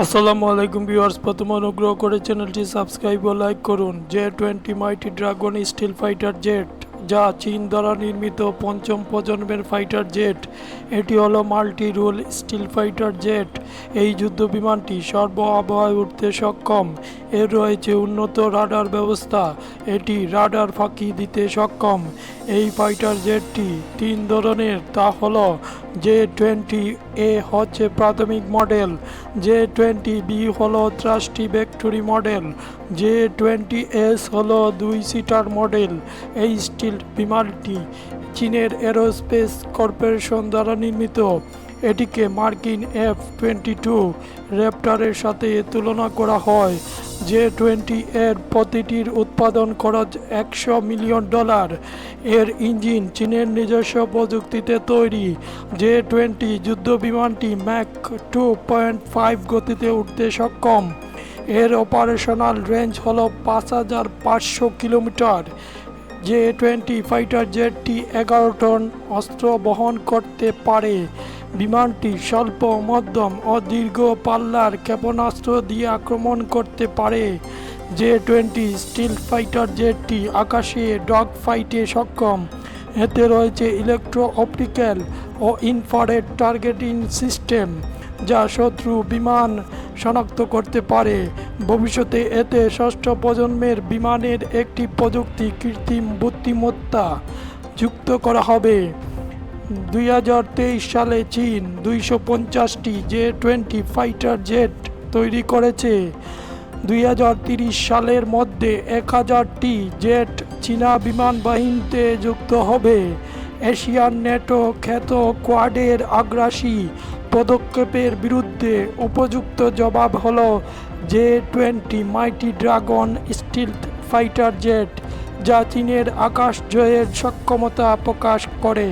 আসসালামু আলাইকুম ভিউয়ার্স, প্রথম অনুগ্রহ করে চ্যানেলটি সাবস্ক্রাইব ও লাইক করুন। J twenty mighty dragon stealth fighter jet, যা চীন দ্বারা নির্মিত পঞ্চম প্রজন্মের ফাইটার জেট। এটি হলো multi role stealth fighter jet. এই যুদ্ধ বিমানটি সর্ব আবহাওয়ায় উঠতে সক্ষম। এর রয়েছে উন্নত রাডার ব্যবস্থা। এটি রাডার ফাঁকি দিতে সক্ষম। এই ফাইটার জেটটি তিন ধরনের, তা হলো জে টোয়েন্টি এ হচ্ছে প্রাথমিক মডেল, জে টোয়েন্টি বি হলো thrust vectoring model, J twenty S হলো দুই সিটার মডেল, এই স্টিল বিমানটি চীনের এরোস্পেস কর্পোরেশন দ্বারা নির্মিত। এটিকে মার্কিন এফ টোয়েন্টি টু র্যাপ্টারের সাথে তুলনা করা হয়। জে টোয়েন্টি এর প্রতিটির উৎপাদন খরচ একশো মিলিয়ন ডলার, এর ইঞ্জিন চীনের নিজস্ব প্রযুক্তিতে তৈরি জে টোয়েন্টি যুদ্ধ বিমানটি ম্যাক টু পয়েন্ট ফাইভ গতিতে উঠতে সক্ষম। এর অপারেশনাল রেঞ্জ হলো পাঁচ হাজার পাঁচশো কিলোমিটার। জে টোয়েন্টি ফাইটার জেটটি এগারো টন অস্ত্র বহন করতে পারে বিমানটি স্বল্প, মধ্যম ও দীর্ঘ পাল্লার ক্ষেপণাস্ত্র দিয়ে আক্রমণ করতে পারে। জে টোয়েন্টি স্টিল ফাইটার জেটটি আকাশে ডগ ফাইটে সক্ষম। এতে রয়েছে ইলেকট্রো অপটিক্যাল ও ইনফ্রারেড টার্গেটিং সিস্টেম, যা শত্রু বিমান শনাক্ত করতে পারে। ভবিষ্যতে এতে ষষ্ঠ প্রজন্মের বিমানের একটি প্রযুক্তি কৃত্রিম বুদ্ধিমত্তা যুক্ত করা হবে। দুই হাজার তেইশ সালে চীন দুইশো পঞ্চাশটি জে টোয়েন্টি ফাইটার জেট তৈরি করেছে। দুই সালের মধ্যে এক হাজারটি জেট চীনা বিমান বাহিনীতে যুক্ত হবে। এশিয়ান নেটো খ্যাত কোয়াডের আগ্রাসী পদক্ষেপের বিরুদ্ধে উপযুক্ত জবাব হল J twenty mighty dragon stealth fighter jet, যা চীনের আকাশ জয়ের সক্ষমতা প্রকাশ করে।